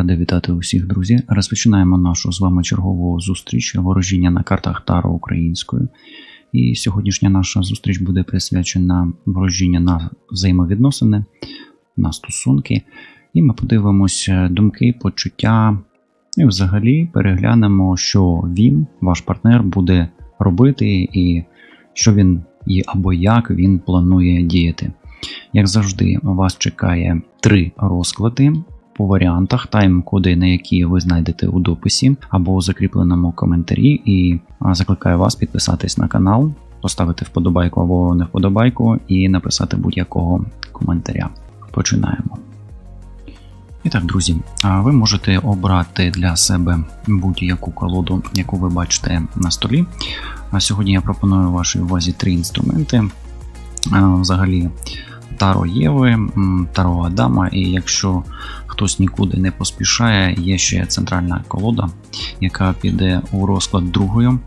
Радий вітати усіх, друзі. Розпочинаємо нашу з вами чергову зустріч ворожіння на картах Таро українською. І сьогоднішня наша зустріч буде присвячена ворожіння на взаємовідносини, на стосунки. І ми подивимося думки, почуття. І взагалі переглянемо, що він, ваш партнер, буде робити, і що він і або як він планує діяти. Як завжди, вас чекає три розклади по варіантах, тайм-коди, на які ви знайдете у дописі або у закріпленому коментарі. І закликаю вас підписатись на канал, поставити вподобайку або не вподобайку, і написати будь-якого коментаря. Починаємо. І так, друзі, ви можете обрати для себе будь-яку колоду, яку ви бачите на столі. Сьогодні я пропоную вашій увазі три інструменти. Взагалі, Таро Єви, Таро Адама, і якщо хтось нікуди не поспішає, є ще центральна колода, яка піде у розклад другою.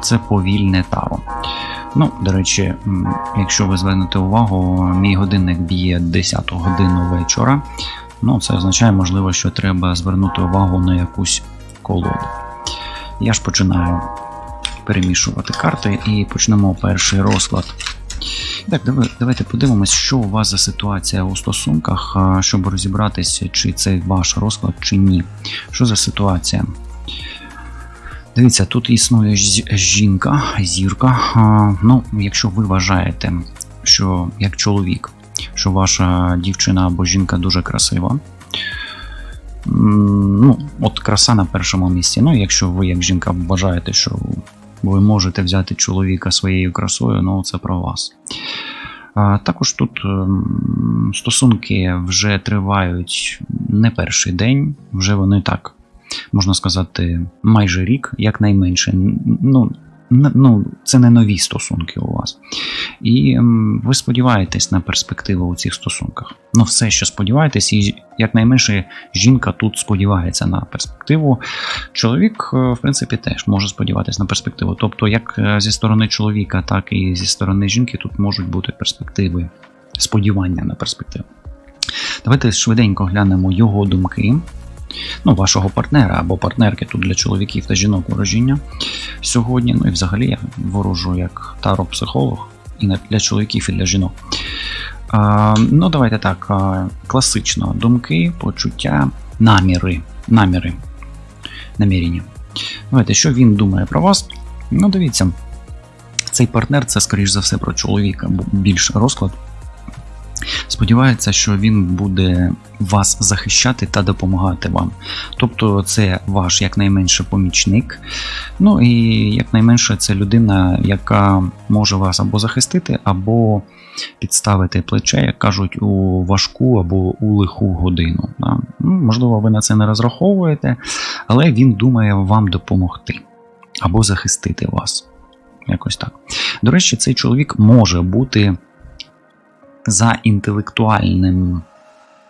Це повільне таро. Ну, до речі, якщо ви звернете увагу, мій годинник б'є 10 годину вечора. Ну, це означає, можливо, що треба звернути увагу на якусь колоду. Я ж починаю перемішувати карти і почнемо перший розклад. Так, давайте подивимось, що у вас за ситуація у стосунках, щоб розібратися, чи це ваш розклад, чи ні. Що за ситуація? Дивіться, тут існує жінка, зірка. Ну, якщо ви вважаєте, що як чоловік, що ваша дівчина або жінка дуже красива. Ну, от краса на першому місці. Ну, якщо ви як жінка вважаєте, що ви можете взяти чоловіка своєю красою, ну це про вас. Також тут ем, стосунки вже тривають не перший день, вже вони так, можна сказати, майже рік, якнайменше. Ну, н- ну, це не нові стосунки у вас. І ем, ви сподіваєтесь на перспективу у цих стосунках. Ну, все, що сподіваєтесь, і якнайменше жінка тут сподівається на перспективу. Чоловік, е, в принципі, теж може сподіватися на перспективу. Тобто, як е, зі сторони чоловіка, так і зі сторони жінки тут можуть бути перспективи, сподівання на перспективу. Давайте швиденько глянемо його думки. Ну, вашого партнера або партнерки тут для чоловіків та жінок ворожіння сьогодні. Ну і взагалі я ворожу як таро-психолог і для чоловіків, і для жінок. А, ну, давайте так. Класично думки, почуття, наміри. Наміри. Намірення. Давайте, що він думає про вас? Ну, дивіться, цей партнер це, скоріш за все, про чоловіка, більш розклад. Сподівається, що він буде вас захищати та допомагати вам. Тобто, це ваш якнайменше помічник. Ну і якнайменше це людина, яка може вас або захистити, або підставити плече, як кажуть, у важку або у лиху годину. Ну, можливо, ви на це не розраховуєте, але він думає вам допомогти або захистити вас. Якось так. До речі, цей чоловік може бути за інтелектуальним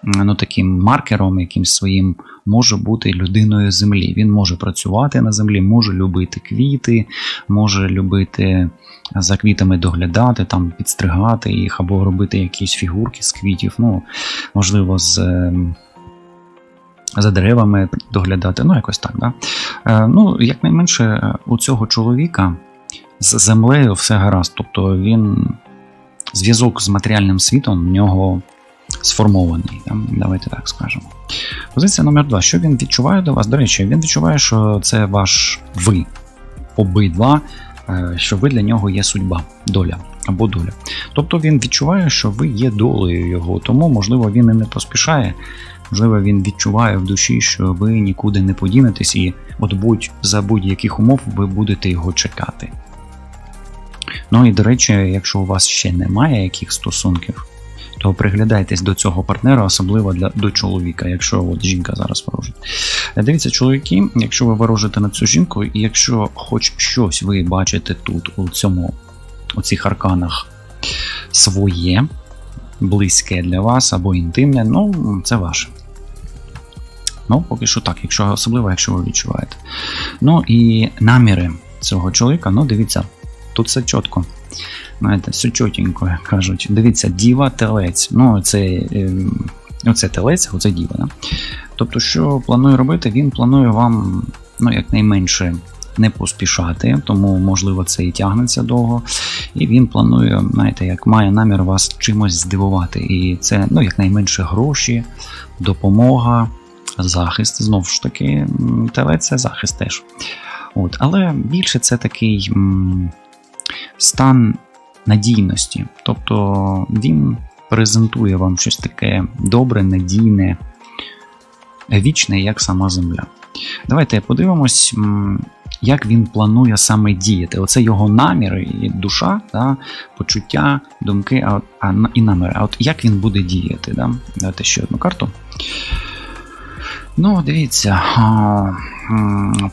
ну, таким маркером, якимсь своїм, може бути людиною землі. Він може працювати на землі, може любити квіти, може любити за квітами доглядати, там підстригати їх, або робити якісь фігурки з квітів. Ну, можливо, з. ем, За деревами доглядати, ну якось так. Да? Е, ну, якнайменше, е, у цього чоловіка з землею все гаразд. Тобто він зв'язок з матеріальним світом в нього сформований. да? Давайте так скажемо. Позиція номер два. Що він відчуває до вас? До речі, він відчуває, що це ваш ви обидва, е, що ви для нього є судьба, доля або доля. Тобто він відчуває, що ви є долею його, тому, можливо, він і не поспішає. Можливо, він відчуває в душі, що ви нікуди не подінетесь, і от будь за будь-яких умов ви будете його чекати. Ну і до речі, якщо у вас ще немає яких стосунків, то приглядайтесь до цього партнера, особливо для до чоловіка, якщо от жінка зараз ворожить. Е, Дивіться, чоловіки, якщо ви ворожите на цю жінку, і якщо хоч щось ви бачите тут, у цьому, у цих арканах своє, близьке для вас або інтимне, ну це ваше. Ну, поки що так, якщо особливо, якщо ви відчуваєте. Ну і наміри цього чоловіка, ну дивіться, тут все чітко. Знаєте, все чотенько, кажуть. Дивіться, діва телець. Ну, це е, Оце телець, оце діва. Да? Тобто, що планує робити? Він планує вам ну, якнайменше не поспішати, тому, можливо, це і тягнеться довго. І він планує, знаєте, як має намір вас чимось здивувати. І це ну, якнайменше гроші, допомога, захист. Знову ж таки, телець це захист теж. От, але більше це такий м, стан надійності. Тобто він презентує вам щось таке добре, надійне, вічне, як сама земля. Давайте подивимось, як він планує саме діяти. Оце його наміри душа, да, почуття, думки а, а, і наміри. А от як він буде діяти? Да? Давайте ще одну карту. Ну, дивіться,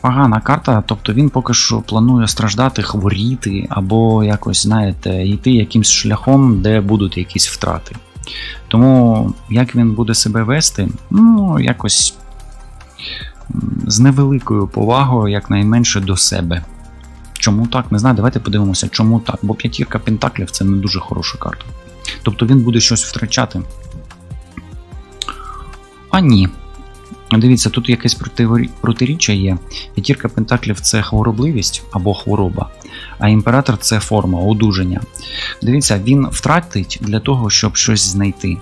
погана карта, тобто він поки що планує страждати, хворіти, або якось, знаєте, йти якимсь шляхом, де будуть якісь втрати. Тому як він буде себе вести, ну, якось з невеликою повагою, якнайменше до себе. Чому так? Не знаю, давайте подивимося, чому так. Бо п'ятірка пентаклів це не дуже хороша карта. Тобто він буде щось втрачати. А ні. Дивіться, тут якесь протиріччя є. П'ятірка пентаклів це хворобливість або хвороба, а імператор це форма, одужання. Дивіться, він втратить для того, щоб щось знайти.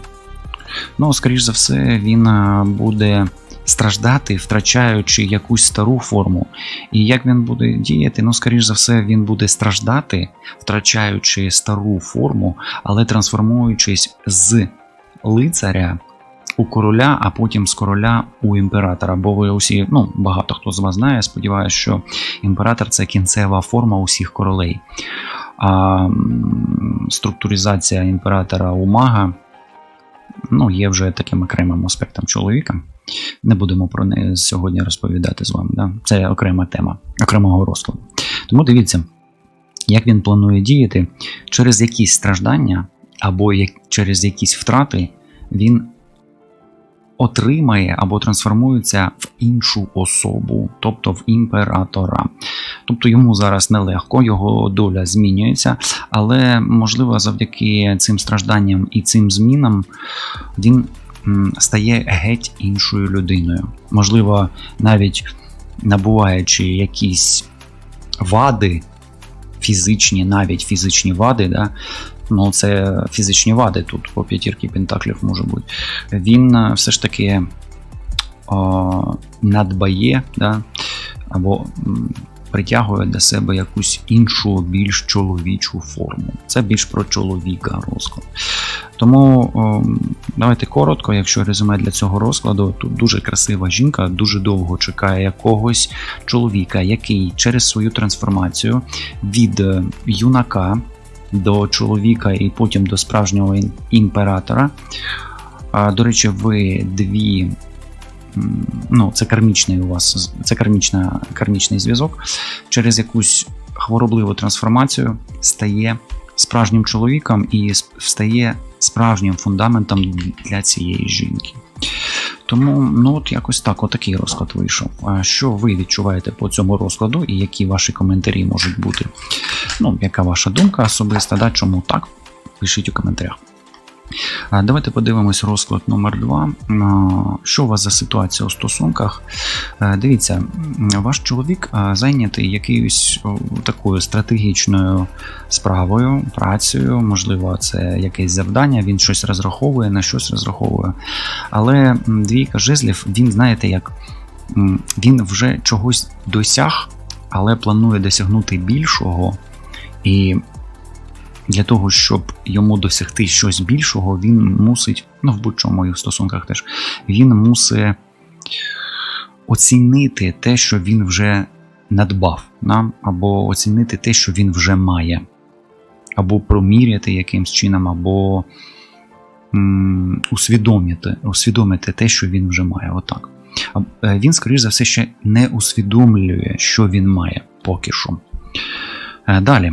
Ну, скоріш за все, він е, буде страждати, втрачаючи якусь стару форму. І як він буде діяти? Ну, скоріш за все, він буде страждати, втрачаючи стару форму, але трансформуючись з лицаря у короля, а потім з короля у імператора. Бо ви усі, ну багато хто з вас знає, сподіваюся, що імператор це кінцева форма усіх королей. А структуризація імператора у мага ну, є вже таким окремим аспектом чоловіка. Не будемо про неї сьогодні розповідати з вами. Да? Це окрема тема окремого розкладу. Тому дивіться, як він планує діяти через якісь страждання або як, через якісь втрати він отримає або трансформується в іншу особу, тобто в імператора. Тобто йому зараз нелегко, його доля змінюється, але можливо завдяки цим стражданням і цим змінам він стає геть іншою людиною. Можливо, навіть набуваючи якісь вади, фізичні, навіть фізичні вади, да, ну це фізичні вади тут по п'ятірки пентаклів може бути. Він е, все ж таки о, надбає, да, або притягує до себе якусь іншу, більш чоловічу форму. Це більш про чоловіка розклад. Тому давайте коротко, якщо резюме для цього розкладу, тут дуже красива жінка, дуже довго чекає якогось чоловіка, який через свою трансформацію від е, юнака до чоловіка і потім до справжнього імператора. До речі, ви дві. Ну, це кармічний у вас, це кармічна, кармічний зв'язок. Через якусь хворобливу трансформацію стає справжнім чоловіком і стає справжнім фундаментом для цієї жінки. Тому ну от якось так, отакий розклад вийшов. А що ви відчуваєте по цьому розкладу і які ваші коментарі можуть бути? Ну, яка ваша думка особиста, да, чому так? Пишіть у коментарях. Давайте подивимось розклад номер 2 Що у вас за ситуація у стосунках? Дивіться, ваш чоловік зайнятий якоюсь такою стратегічною справою, працею, можливо, це якесь завдання, він щось розраховує, на щось розраховує. Але двійка жезлів, він, знаєте, як він вже чогось досяг, але планує досягнути більшого. І для того, щоб йому досягти щось більшого, він мусить, ну в будь-чому в стосунках теж, він мусить оцінити те, що він вже надбав, да? або оцінити те, що він вже має, або проміряти якимсь чином, або м, усвідомити, усвідомити те, що він вже має. Отак. Е, Він, скоріш за все, ще не усвідомлює, що він має поки що. Е, Далі.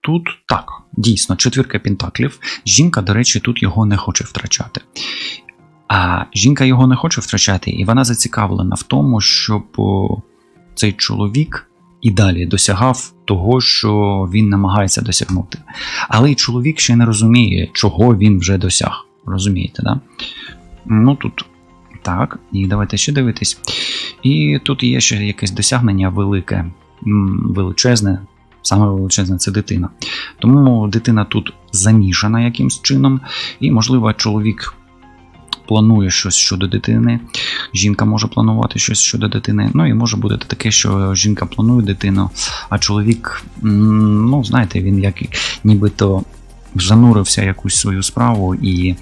Тут так, дійсно, четвірка пентаклів. Жінка, до речі, тут його не хоче втрачати. А жінка його не хоче втрачати, і вона зацікавлена в тому, щоб цей чоловік і далі досягав того, що він намагається досягнути. Але й чоловік ще не розуміє, чого він вже досяг. Розумієте, да? Ну тут так, і давайте ще дивитись. І тут є ще якесь досягнення велике, величезне, саме величезне це дитина. Тому дитина тут замішана якимсь чином, і, можливо, чоловік планує щось щодо дитини, жінка може планувати щось щодо дитини. Ну і може бути таке, що жінка планує дитину, а чоловік, ну, знаєте, він як нібито занурився в якусь свою справу і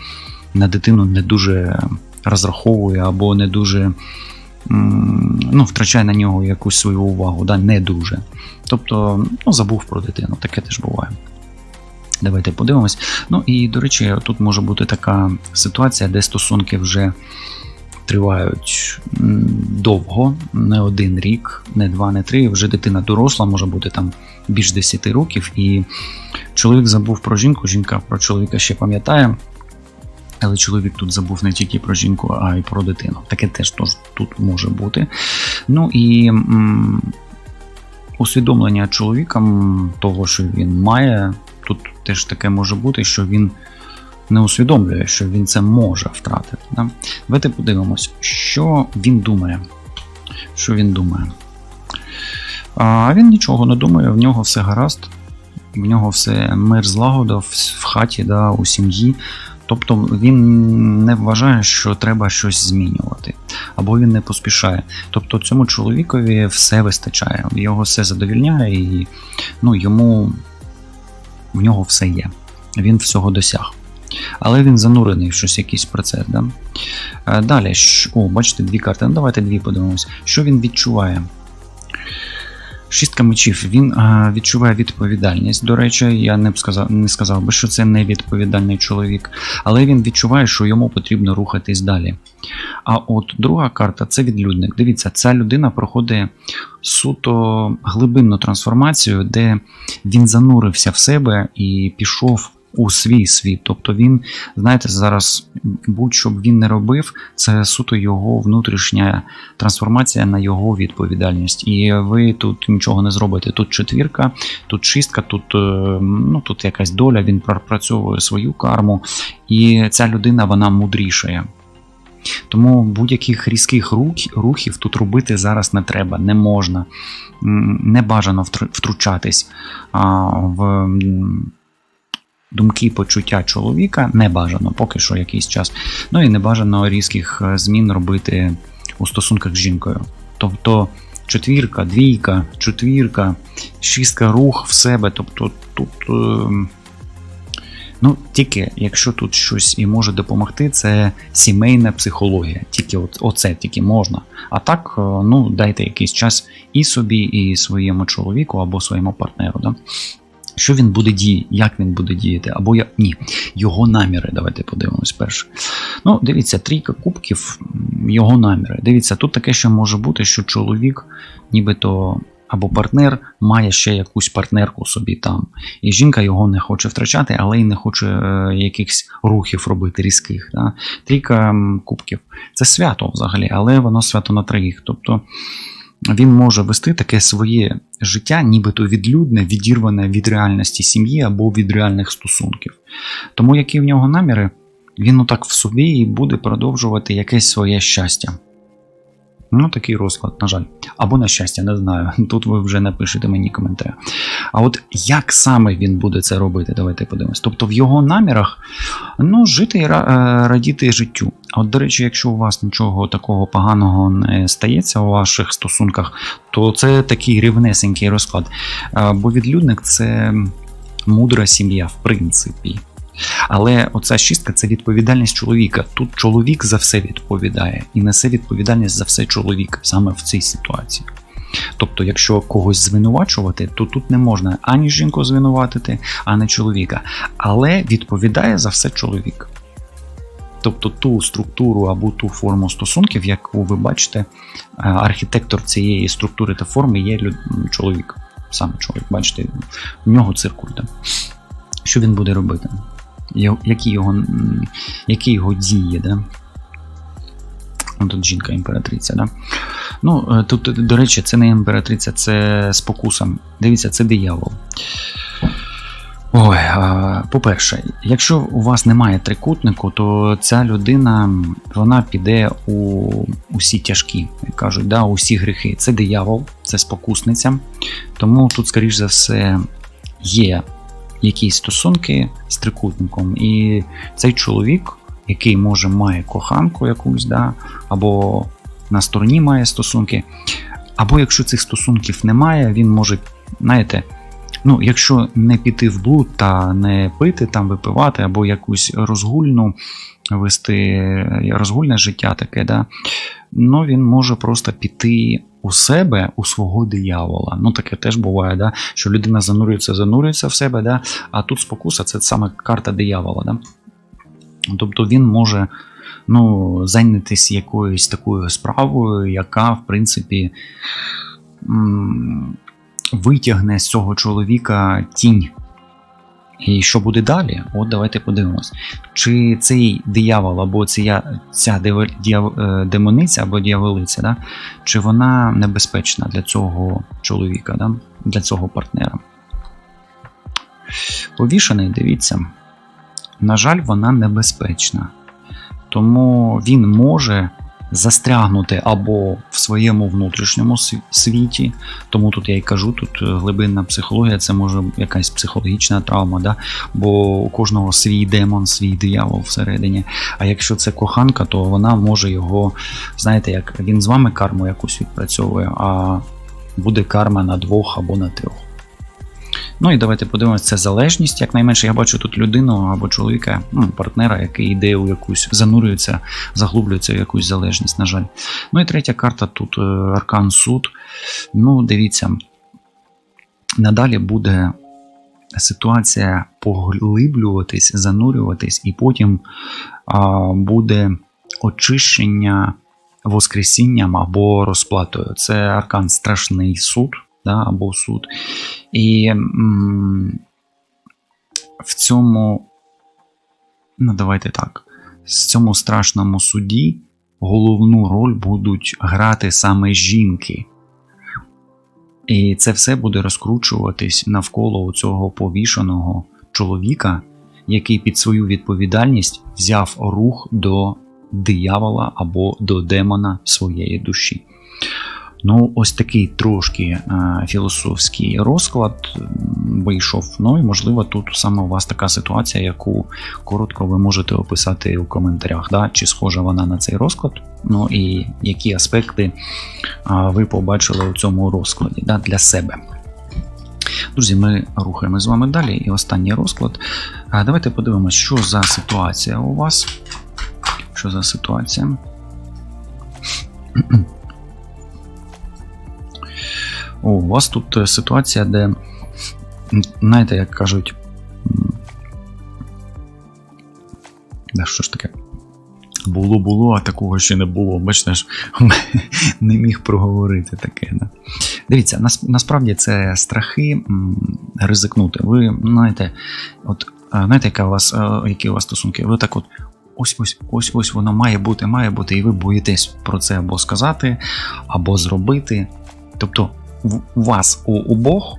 на дитину не дуже розраховує або не дуже ну, втрачає на нього якусь свою увагу, да, не дуже. Тобто, ну, забув про дитину, таке теж буває. Давайте подивимось. Ну і до речі, тут може бути така ситуація, де стосунки вже тривають довго, не один рік, не два, не три. Вже дитина доросла, може бути там більш 10 років, і чоловік забув про жінку, жінка про чоловіка ще пам'ятає. Але чоловік тут забув не тільки про жінку, а й про дитину. Таке теж тут може бути. Ну і м, усвідомлення чоловікам того, що він має, тут теж таке може бути, що він не усвідомлює, що він це може втратити. Да? Давайте подивимось, що він думає. Що він думає? А він нічого не думає, в нього все гаразд, в нього все мир злагода в хаті, да, у сім'ї. Тобто він не вважає, що треба щось змінювати, або він не поспішає. Тобто цьому чоловікові все вистачає, його все задовільняє, і ну, йому в нього все є. Він всього досяг. Але він занурений в щось якийсь процес. Да? Е, Далі, щ- о, бачите, дві карти. Ну, давайте дві подивимось. Що він відчуває? Шістка мечів. Він а, відчуває відповідальність. До речі, я не б сказав, не сказав би, що це не відповідальний чоловік, але він відчуває, що йому потрібно рухатись далі. А от друга карта це відлюдник. Дивіться, ця людина проходить суто глибинну трансформацію, де він занурився в себе і пішов у свій світ. Тобто він, знаєте, зараз будь-що б він не робив, це суто його внутрішня трансформація на його відповідальність. І ви тут нічого не зробите. Тут четвірка, тут шістка, тут, е, ну, тут якась доля, він пропрацьовує свою карму, і ця людина вона мудрішає. Тому будь-яких різких рухів тут робити зараз не треба, не можна. Не бажано втручатись в думки почуття чоловіка, не бажано поки що якийсь час. Ну і не бажано різких е, змін робити у стосунках з жінкою. Тобто четвірка, двійка, четвірка, шістка рух в себе. Тобто тут. е, Ну, тільки якщо тут щось і може допомогти, це сімейна психологія. Тільки от, оце тільки можна. А так, е, ну, дайте якийсь час і собі, і своєму чоловіку або своєму партнеру. Да? Що він буде діяти, як він буде діяти, або як ні, його наміри. Давайте подивимось перше. Ну, дивіться, трійка кубків, його наміри. Дивіться, тут таке ще може бути, що чоловік, нібито або партнер має ще якусь партнерку собі там. І жінка його не хоче втрачати, але й не хоче е, якихось рухів робити різких. Да? Трійка кубків це свято взагалі, але воно свято на троїх. Тобто він може вести таке своє життя, нібито відлюдне, відірване від реальності сім'ї або від реальних стосунків. Тому які в нього наміри, він отак в собі і буде продовжувати якесь своє щастя. Ну, такий розклад, на жаль. Або на щастя, не знаю. Тут ви вже напишете мені коментарі. А от як саме він буде це робити, давайте подивимось. Тобто в його намірах ну, жити і е, радіти життю. А от, до речі, якщо у вас нічого такого поганого не стається у ваших стосунках, то це такий рівнесенький розклад. Е, Бо відлюдник це мудра сім'я, в принципі. Але оця шістка це відповідальність чоловіка. Тут чоловік за все відповідає і несе відповідальність за все чоловік саме в цій ситуації. Тобто, якщо когось звинувачувати, то тут не можна ані жінку звинуватити, ані чоловіка. Але відповідає за все чоловік. Тобто ту структуру або ту форму стосунків, яку ви бачите, е, архітектор цієї структури та форми є чоловік. Саме чоловік, бачите, в нього циркуль. Що він буде робити? Які його, які його дії? Да? Тут жінка імператриця, да? Ну, е, тут, до речі, це не імператриця, це спокуса. Дивіться, це диявол. Ой, по-перше, якщо у вас немає трикутнику, то ця людина вона піде у усі тяжкі, як кажуть, да, усі гріхи. Це диявол, це спокусниця. Тому тут, скоріш за все, є якісь стосунки з трикутником. І цей чоловік, який може має коханку якусь, да, або на стороні має стосунки, або якщо цих стосунків немає, він може, знаєте. Ну, якщо не піти в блуд та не пити, там випивати, або якусь розгульну вести розгульне життя таке, да, ну він може просто піти у себе, у свого диявола. Ну, таке теж буває, да, що людина занурюється, занурюється в себе, да, а тут спокуса це саме карта диявола. Да. Тобто він може ну, зайнятися якоюсь такою справою, яка, в принципі, витягне з цього чоловіка тінь. І що буде далі? От давайте подивимось. Чи цей диявол або ця, ця е, демониця або діяволиця, да? чи вона небезпечна для цього чоловіка, да? для цього партнера? Повішений, дивіться. На жаль, вона небезпечна. Тому він може застрягнути або в своєму внутрішньому світі. Тому тут я й кажу, тут глибинна психологія, це може якась психологічна травма, да? бо у кожного свій демон, свій диявол всередині. А якщо це коханка, то вона може його, знаєте, як він з вами карму якусь відпрацьовує, а буде карма на двох або на трьох. Ну і давайте подивимося, це залежність. Якнайменше я бачу тут людину або чоловіка, ну, партнера, який йде у якусь, занурюється, заглублюється в якусь залежність, на жаль. Ну і третя карта тут е, Аркан Суд. Ну, дивіться, надалі буде ситуація поглиблюватись, занурюватись, і потім а, буде очищення воскресінням або розплатою. Це аркан страшний суд да, або суд. І м, в цьому, ну давайте так, в цьому страшному суді головну роль будуть грати саме жінки. І це все буде розкручуватись навколо цього повішеного чоловіка, який під свою відповідальність взяв рух до диявола або до демона своєї душі. Ну, ось такий трошки е, філософський розклад вийшов. Ну і можливо, тут саме у вас така ситуація, яку коротко ви можете описати у коментарях, да? чи схожа вона на цей розклад. Ну і які аспекти е, ви побачили у цьому розкладі да, для себе. Друзі, ми рухаємо з вами далі. І останній розклад. А Давайте подивимося, що за ситуація у вас. Що за ситуація? О, у вас тут е, ситуація, де, знаєте, як кажуть. Да, що ж таке? Було, було, а такого ще не було. Бачите, ж не міг проговорити таке. Да? Дивіться, насправді це страхи ризикнути. Ви знаєте, от знаєте, яка у вас, які у вас стосунки? Ви так от. Ось ось ось воно має бути, має бути, і ви боїтесь про це або сказати, або зробити. Тобто вас у обох.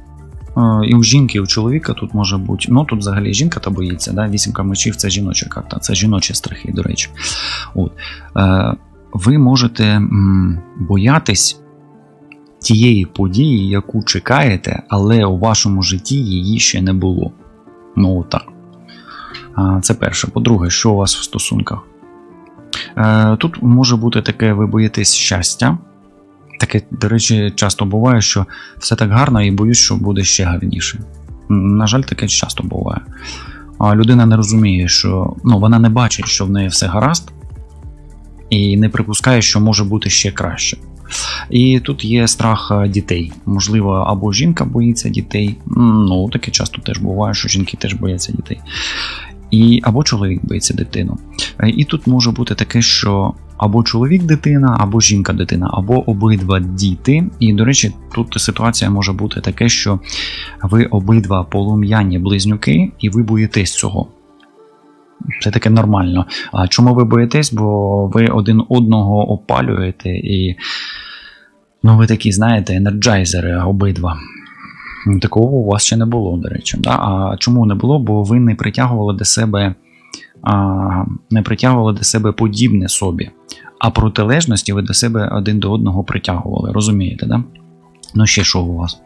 Е, і у жінки, і у чоловіка тут може бути. Ну тут взагалі жінка та боїться. да? Вісімка мечів це жіноча карта, це жіночі страхи, до речі. От. Е, ви можете боятись тієї події, яку чекаєте, але у вашому житті її ще не було. Ну так. Це перше. По-друге, що у вас в стосунках? Е, тут може бути таке, ви боїтесь щастя. Таке, до речі, часто буває, що все так гарно і боюсь, що буде ще гарніше. На жаль, таке часто буває. А людина не розуміє, що ну, вона не бачить, що в неї все гаразд, і не припускає, що може бути ще краще. І тут є страх е, дітей. Можливо, або жінка боїться дітей. Ну, таке часто теж буває, що жінки теж бояться дітей. І Або чоловік боїться дитину. Е, і тут може бути таке, що або чоловік дитина, або жінка дитина, або обидва діти. І, до речі, тут ситуація може бути таке, що ви обидва полум'яні близнюки, і ви боїтесь цього. Це таке нормально. А чому ви боїтесь? Бо ви один одного опалюєте і. Ну, ви такі, знаєте, енерджайзери обидва. Такого у вас ще не було, до речі. Да? А чому не було? Бо ви не притягували до себе не притягували до себе подібне собі, а протилежності ви до себе один до одного притягували. Розумієте, да? Ну, ще що у вас?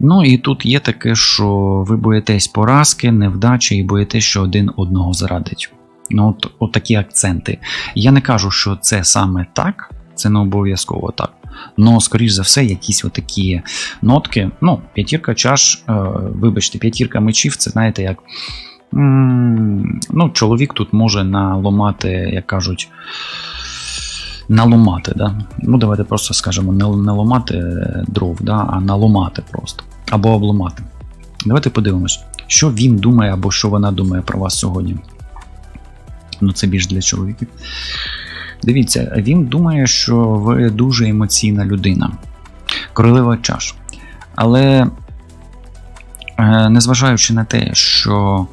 Ну і тут є таке, що ви боїтесь поразки, невдачі і боїтесь, що один одного зрадить. Ну, от, от такі акценти. Я не кажу, що це саме так, це не обов'язково так. Но, скоріш за все, якісь отакі нотки. Ну, п'ятірка чаш, е, вибачте, п'ятірка мечів, це знаєте, як. Ну, чоловік тут може наломати, як кажуть, наломати, да? Ну, давайте просто скажемо, не, ломати дров, да? а наломати просто. Або обломати. Давайте подивимось, що він думає або що вона думає про вас сьогодні. Ну, це більш для чоловіків. Дивіться, він думає, що ви дуже емоційна людина. Королева чаш. Але, е, незважаючи на те, що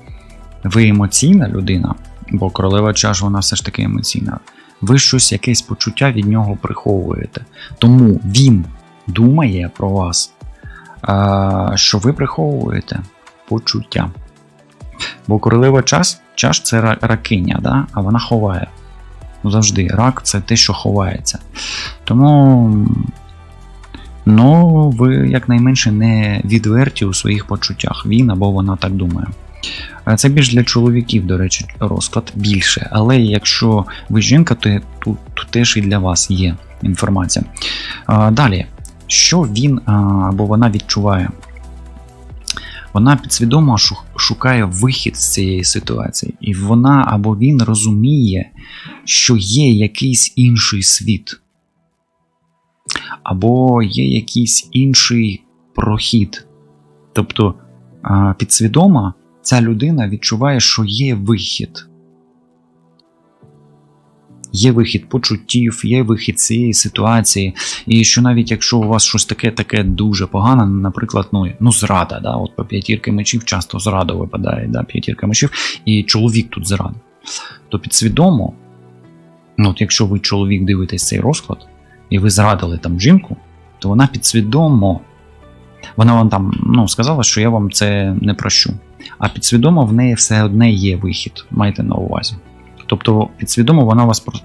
ви емоційна людина, бо королева чаш, вона все ж таки емоційна, ви щось, якесь почуття від нього приховуєте. Тому він думає про вас, що ви приховуєте почуття. Бо королева час, чаш це ракиня, да? а вона ховає. Ну, завжди рак це те, що ховається. Тому ну, ви якнайменше не відверті у своїх почуттях. Він або вона так думає. Це більш для чоловіків, до речі, розклад більше. Але якщо ви жінка, то тут теж і для вас є інформація. Далі, що він або вона відчуває? Вона підсвідомо шукає вихід з цієї ситуації, і вона або він розуміє, що є якийсь інший світ, або є якийсь інший прохід. Тобто а, підсвідомо ця людина відчуває, що є вихід. Є вихід почуттів, є вихід цієї ситуації. І що навіть якщо у вас щось таке таке дуже погане, наприклад, ну, ну зрада, да, от по п'ятірки мечів часто зрада випадає, да, п'ятірка мечів, і чоловік тут зрада, то підсвідомо, ну, от якщо ви чоловік дивитесь цей розклад, і ви зрадили там жінку, то вона підсвідомо, вона вам там ну, сказала, що я вам це не прощу. А підсвідомо в неї все одне є вихід, майте на увазі. Тобто підсвідомо вона вас про-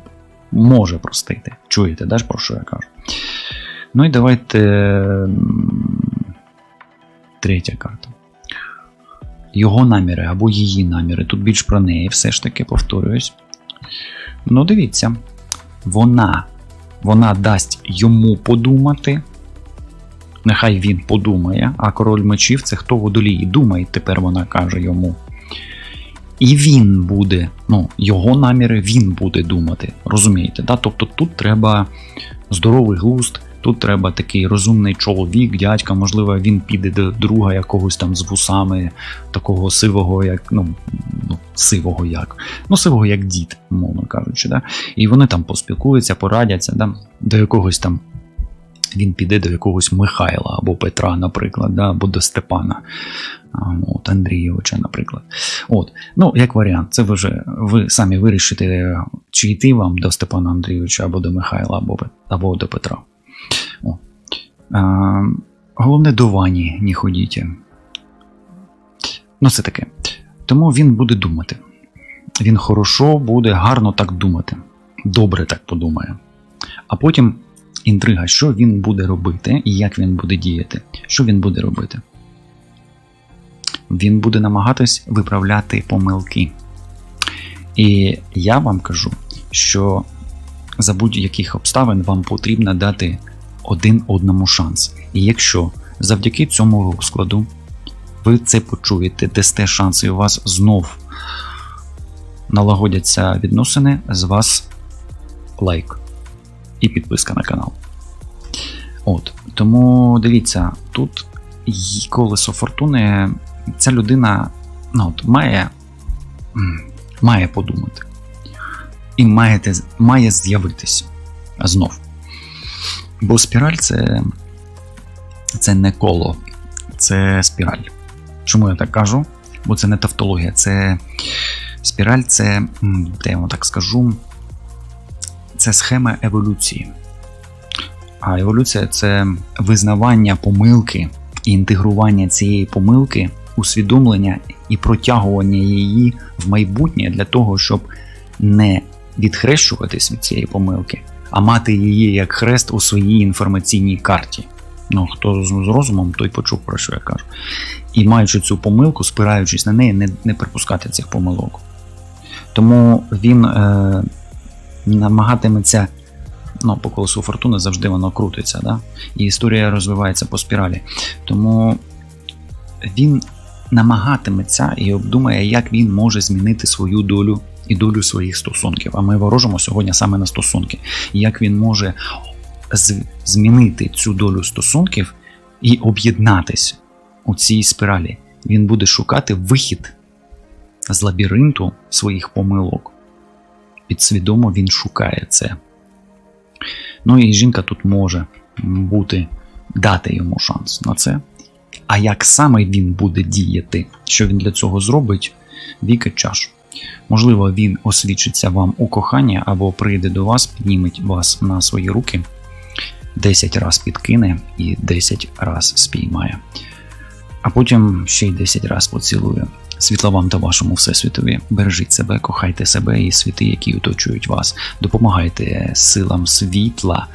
може простити. Чуєте, да, про що я кажу? Ну і давайте. Третя карта. Його наміри або її наміри. Тут більш про неї все ж таки повторююсь. Ну, дивіться, вона, вона дасть йому подумати. Нехай він подумає, а король мечів це хто водолій. Думай, тепер вона каже йому. І він буде, ну, його наміри він буде думати. Розумієте? Да? Тобто тут треба здоровий глузд, тут треба такий розумний чоловік, дядька, можливо, він піде до друга якогось там з вусами, такого сивого, як ну, ну сивого як. Ну, сивого як дід, мовно кажучи. Да? І вони там поспілкуються, порадяться, да? до якогось там. Він піде до якогось Михайла або Петра, наприклад, да? або до Степана от, Андрійовича, наприклад. От, ну, як варіант, це ви вже ви самі вирішите, чи йти вам до Степана Андрійовича або до Михайла, або, або до Петра. О. А, головне, до Вані не ходіть. Ну, це таке. Тому він буде думати. Він хорошо буде гарно так думати. Добре так подумає. А потім інтрига, що він буде робити і як він буде діяти. Що він буде робити? Він буде намагатись виправляти помилки. І я вам кажу, що за будь-яких обставин вам потрібно дати один одному шанс. І якщо завдяки цьому розкладу ви це почуєте, дасте шанс, і у вас знов налагодяться відносини, з вас лайк і підписка на канал. От, тому дивіться, тут колесо фортуни, ця людина ну, от, має, має подумати. І маєте, має з'явитись знов. Бо спіраль це, це не коло, це спіраль. Чому я так кажу? Бо це не тавтологія, це спіраль це, де я вам так скажу, це схема еволюції. А еволюція це визнавання помилки і інтегрування цієї помилки, усвідомлення і протягування її в майбутнє для того, щоб не відхрещуватись від цієї помилки, а мати її як хрест у своїй інформаційній карті. Ну, хто з розумом, той почув про що я кажу. І маючи цю помилку, спираючись на неї, не, не припускати цих помилок. Тому він е, намагатиметься, ну, по колесу фортуни завжди воно крутиться, да? і історія розвивається по спіралі. Тому він намагатиметься і обдумає, як він може змінити свою долю і долю своїх стосунків. А ми ворожимо сьогодні саме на стосунки. Як він може змінити цю долю стосунків і об'єднатись у цій спіралі. Він буде шукати вихід з лабіринту своїх помилок. Підсвідомо він шукає це. Ну і жінка тут може бути, дати йому шанс на це. А як саме він буде діяти, що він для цього зробить, віка чаш. Можливо, він освічиться вам у кохання або прийде до вас, підніметь вас на свої руки, 10 раз підкине і 10 раз спіймає. А потім ще й 10 раз поцілує. Світла вам та вашому всесвітові. Бережіть себе, кохайте себе і світи, які оточують вас. Допомагайте силам світла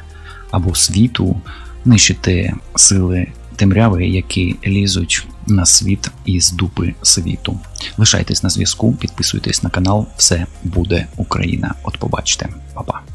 або світу нищити сили темряви, які лізуть на світ із дупи світу. Лишайтесь на зв'язку, підписуйтесь на канал. Все буде Україна. От побачите, Па-па.